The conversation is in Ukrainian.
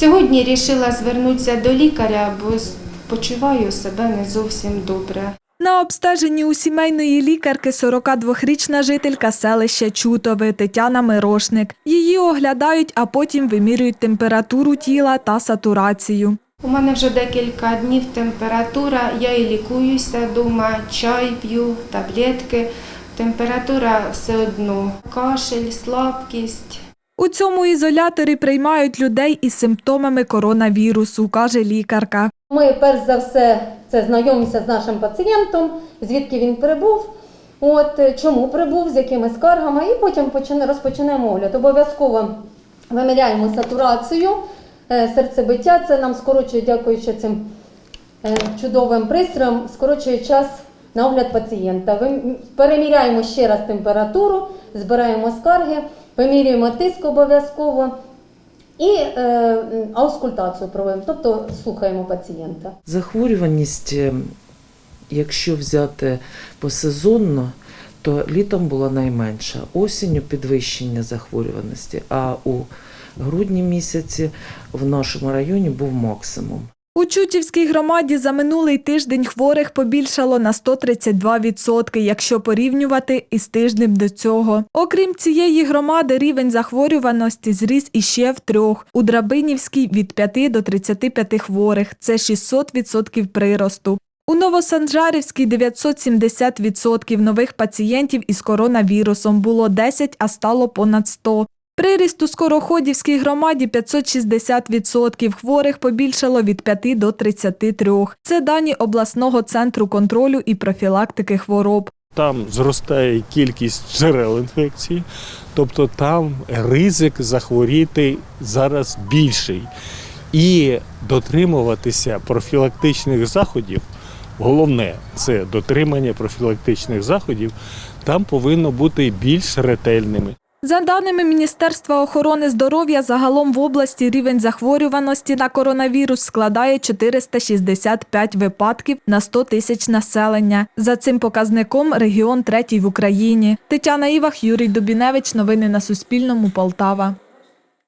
Сьогодні вирішила звернутися до лікаря, бо почуваю себе не зовсім добре. На обстеженні у сімейної лікарки 42-річна жителька селища Чутове Тетяна Мирошник. Її оглядають, а потім вимірюють температуру тіла та сатурацію. У мене вже декілька днів температура, я і лікуюся вдома, чай п'ю, таблетки. Температура все одно. Кашель, слабкість. У цьому ізоляторі приймають людей із симптомами коронавірусу, каже лікарка. Ми перш за все це знайомимося з нашим пацієнтом, звідки він прибув, от чому прибув, з якими скаргами, і потім почне- розпочнемо огляд. Обов'язково виміряємо сатурацію, е, серцебиття. Це нам скорочує, дякуючи цим е, чудовим пристроям, скорочує час на огляд пацієнта. Переміряємо ще раз температуру, збираємо скарги, вимірюємо тиск обов'язково. І е, аускультацію проводимо, тобто слухаємо пацієнта. Захворюваність, е, якщо взяти посезонно, то літом була найменша. Осінню підвищення захворюваності, а у грудні місяці в нашому районі був максимум. У Чутівській громаді за минулий тиждень хворих побільшало на 132%, якщо порівнювати із тижнем до цього. Окрім цієї громади, рівень захворюваності зріс іще в трьох. У Драбинівській від 5 до 35 хворих. Це 600% приросту. У Новосанжарівській 970% нових пацієнтів із коронавірусом було 10, а стало понад 100. Приріст у Скороходівській громаді 560%, хворих побільшало від 5 до 33. Це дані обласного центру контролю і профілактики хвороб. Там зростає кількість джерел інфекції, тобто там ризик захворіти зараз більший. І дотримуватися профілактичних заходів, головне це дотримання профілактичних заходів, там повинно бути більш ретельними. За даними Міністерства охорони здоров'я, загалом в області рівень захворюваності на коронавірус складає 465 випадків на 100 тисяч населення. За цим показником регіон третій в Україні. Тетяна Івах, Юрій Дубіневич. Новини на Суспільному. Полтава.